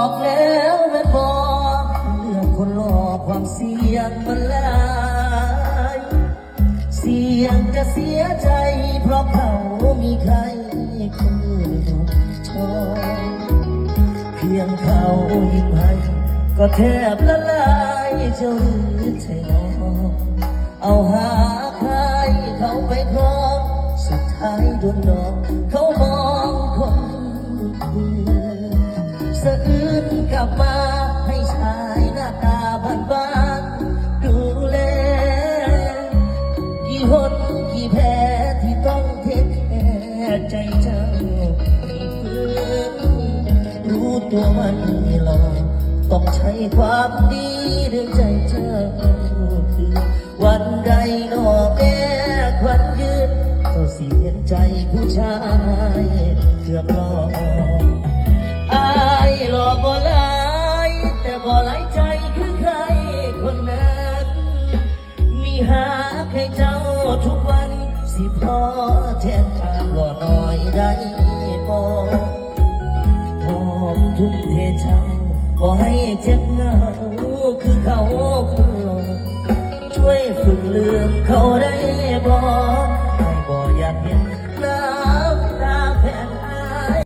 อกแล้วแม่บอกเรื่องคนหลอกความเสี่ยงมันหลายเสี่ยงจะเสียใจ เพราะเขามีใครคนอื่นชอบเพียงเขายิ้มให้ก็แทบละลายเจ้าหรือใช่น้องเอาหาใครเขาไปครองสุดท้ายโดนดอกเขามองคนอื่น สะอื้นกลับมาให้ชายหน้าตาบ้านบ้านดูแลกี่หนกี่แผลที่ต้องเทคแค่ใจเจ้าที่ฟื้นรู้ตัวมันไม่หลอกต้องใช้ความดีเรื่องใจเจ้าคือวันใดหนอแม่ควันยืนเจ้าเสียใจผู้ชายเกือบหลอกอ หาให้เจ้าทุกวัน สิพอแทนทางก็น้อยได้บ่พร้อมทุ่มเทเจ้าบ่ให้เจ็บเหงาคือเขาคนหลงช่วยฝึกลืมเขาได้บ่